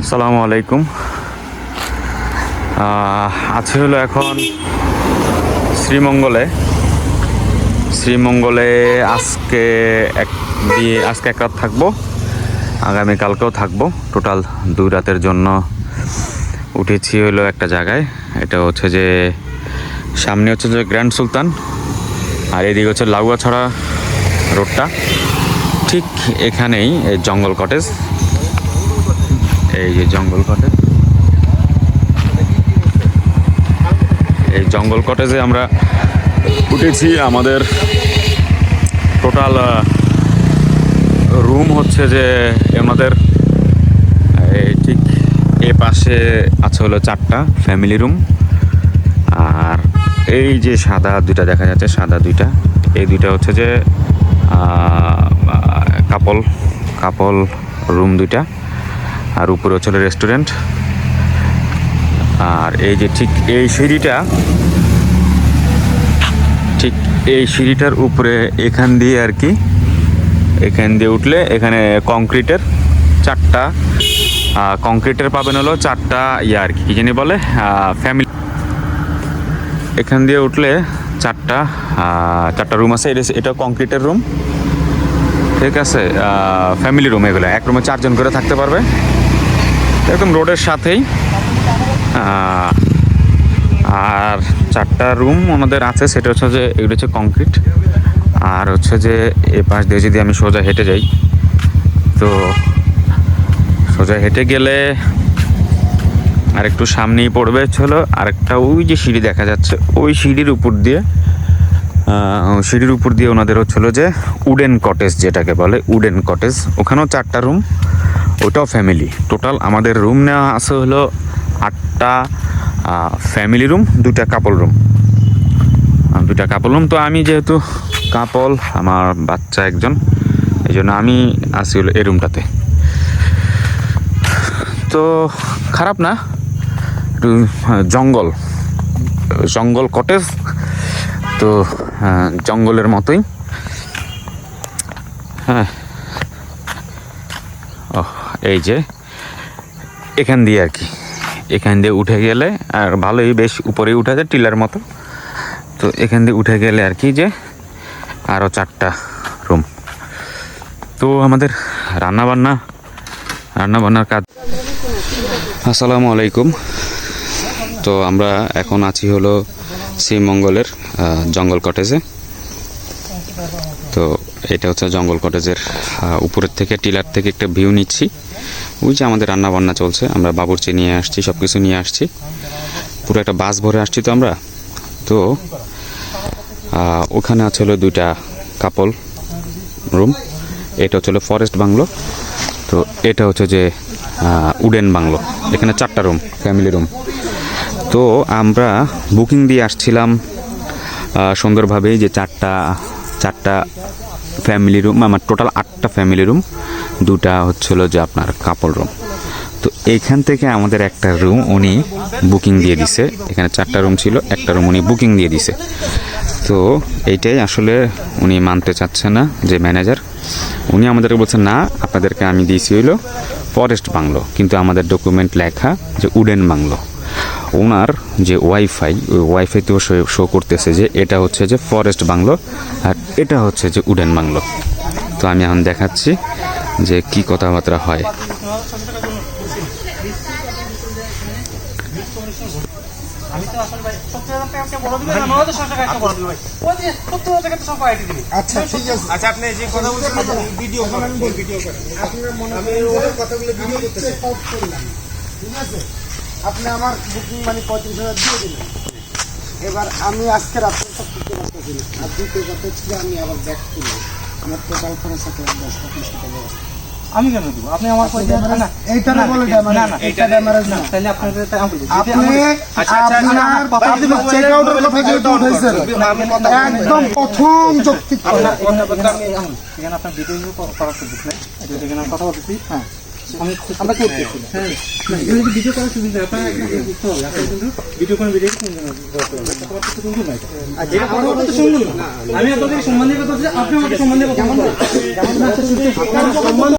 আসসালামু আলাইকুম। আছে হলো এখন শ্রীমঙ্গলে। শ্রীমঙ্গলে আজকে এক দিয়ে আজকে এক রাত থাকব। আগামীকালকেও থাকব। টোটাল দুই রাতের জন্য উঠেছি হলো একটা জায়গায়। এটা হচ্ছে যে সামনে হচ্ছে যে গ্র্যান্ড সুলতান আর এদিকে হচ্ছে লাগুয়াছড়া রোডটা। ঠিক এখানেই জঙ্গল কটেজ এই যে জঙ্গল কটেজ এই জঙ্গল কটেজে আমরা উঠেছি, আমাদের টোটাল রুম হচ্ছে যে আমাদের ঠিক এ পাশে আছে হলো চারটা ফ্যামিলি রুম আর এই যে সাদা দুইটা দেখা যাচ্ছে, সাদা দুইটা। এই দুইটা হচ্ছে যে কাপল কাপল রুম দুইটা। আর উপরে হচ্ছে রেস্টুরেন্ট আর এই যে ঠিক এই সিঁড়িটা, ঠিক এই সিঁড়িটার উপরে এখান দিয়ে আর কি, এখান দিয়ে উঠলে এখানে কংক্রিটের চারটা কংক্রিটের পাবেন হলো চারটা ইয়ে আর কি জানি বলে ফ্যামিলি এখান দিয়ে উঠলে চারটা চারটা রুম আছে, এটা কংক্রিটের রুম ঠিক আছে ফ্যামিলি রুম এগুলো, এক রুমে চারজন করে থাকতে পারবে। একদম রোডের সাথেই। আর চারটা রুম ওনাদের আছে, সেটা হচ্ছে যে, এগুলো হচ্ছে কংক্রিট। আর হচ্ছে যে, এ পাশ দিয়ে যদি আমি সোজা হেঁটে যাই, তো সোজা হেঁটে গেলে আর একটু সামনেই পড়বে ছিল আরেকটা ওই যে সিঁড়ি দেখা যাচ্ছে, ওই সিঁড়ির উপর দিয়ে সিঁড়ির উপর দিয়ে ওনাদের হচ্ছিল যে, উডেন কটেজ যেটাকে বলে, উডেন কটেজ। ওখানেও চারটা রুম। ওটাও ফ্যামিলি টোটাল আমাদের রুম নেওয়া আছে হলো আটটা ফ্যামিলি রুম দুটা কাপল রুম দুটা কাপল রুম তো আমি যেহেতু কাপল আমার বাচ্চা একজন এই জন্য আমি আসি হলো এই রুমটাতে তো খারাপ না জঙ্গল। জঙ্গল কটেজ তো জঙ্গলের মতোই। হ্যাঁ। এই যে, এখান দিয়ে আর কি। এখান দিয়ে উঠে গেলে, আর ভালোই বেশ উপরেই উঠে যায় টিলার মতো। তো এখান দিয়ে উঠে গেলে আর কি যে আরও চারটা রুম তো আমাদের রান্নাবান্না, রান্নাবান্নার কাজ। আসসালামু আলাইকুম। তো আমরা এখন আছি হলো শ্রীমঙ্গলের জঙ্গল কটেজে তো এটা হচ্ছে জঙ্গল কটেজের উপরের থেকে, টিলার থেকে একটা ভিউ নিচ্ছি। ওই যে আমাদের রান্না বান্না চলছে, আমরা বাবুর্চি নিয়ে আসছি সব কিছু নিয়ে আসছি। পুরো একটা বাস ভরে আসছি তো আমরা। তো ওখানে আছে হলো দুইটা কাপল রুম এটা হচ্ছে হলো ফরেস্ট বাংলো। তো এটা হচ্ছে যে উডেন বাংলো। এখানে চারটা রুম ফ্যামিলি রুম তো আমরা বুকিং দিয়ে আসছিলাম সুন্দরভাবেই যে চারটা চারটা ফ্যামিলি রুম আমার টোটাল আটটা ফ্যামিলি রুম দুটা হচ্ছিল যে আপনার কাপল রুম তো এইখান থেকে আমাদের একটা রুম উনি বুকিং দিয়ে দিছে। এখানে চারটা রুম ছিল, একটা রুম উনি বুকিং দিয়ে দিছে। তো এইটাই আসলে উনি মানতে চাচ্ছে না যে ম্যানেজার উনি আমাদেরকে বলছেন না, আপনাদেরকে আমি দিয়েছি হইল ফরেস্ট বাংলো। কিন্তু আমাদের ডকুমেন্ট লেখা যে উডেন বাংলো। ওনার যে ওয়াইফাই ওই ওয়াইফাইতেও শো করতেছে যে এটা হচ্ছে যে ফরেস্ট বাংলো আর এটা হচ্ছে যে উডেন বাংলো। তো আমি এখন দেখাচ্ছি যে কি কথাবার্তা হয়। আচ্ছা ঠিক আছে। আচ্ছা আপনি যে কথা বলছেন ভিডিও করেন ভিডিও করেন আপনার মনে আমি কথাগুলো ভিডিও করতেছি। ঠিক আছে? আপনি আমার বুকিং মানে পঁয়ত্রিশ হাজার দিয়ে দিলেন। এবার আমি আজকে রাত্রে সব করতে পারতেছি না আর হচ্ছে যে আমি আবার ব্যাক করি আমার টোটাল খরচ আছে দশ পঁচিশ টাকা। আমি কেন দিব? আপনি আমার না না। এইটারে বলে না না এইটা ড্যামারেজ না তাহলে আপনার বলি। যদি আপনি আচ্ছা, আচ্ছা, আচ্ছা, আপনার কথা বলতে চেক আউটের কথা উঠাইছেন একদম প্রথম যৌক্তিক কথা আপনার- আপনার কথা আমি আমি- এখানে আপনার করার সুযোগ নেই। এখানে আমি কথা বলতেছি। হ্যাঁ। আমি আমরা করতেছি হ্যাঁ না, যদি ভিডিও করার সুযোগ নেই আপনার বুঝতে হবে। আপনার কিন্তু ভিডিও ভিডিও আমি আপনাদের সম্মান দিয়ে কথা বলছি আপনি আমাকে সম্মান দিয়ে কথা বলুন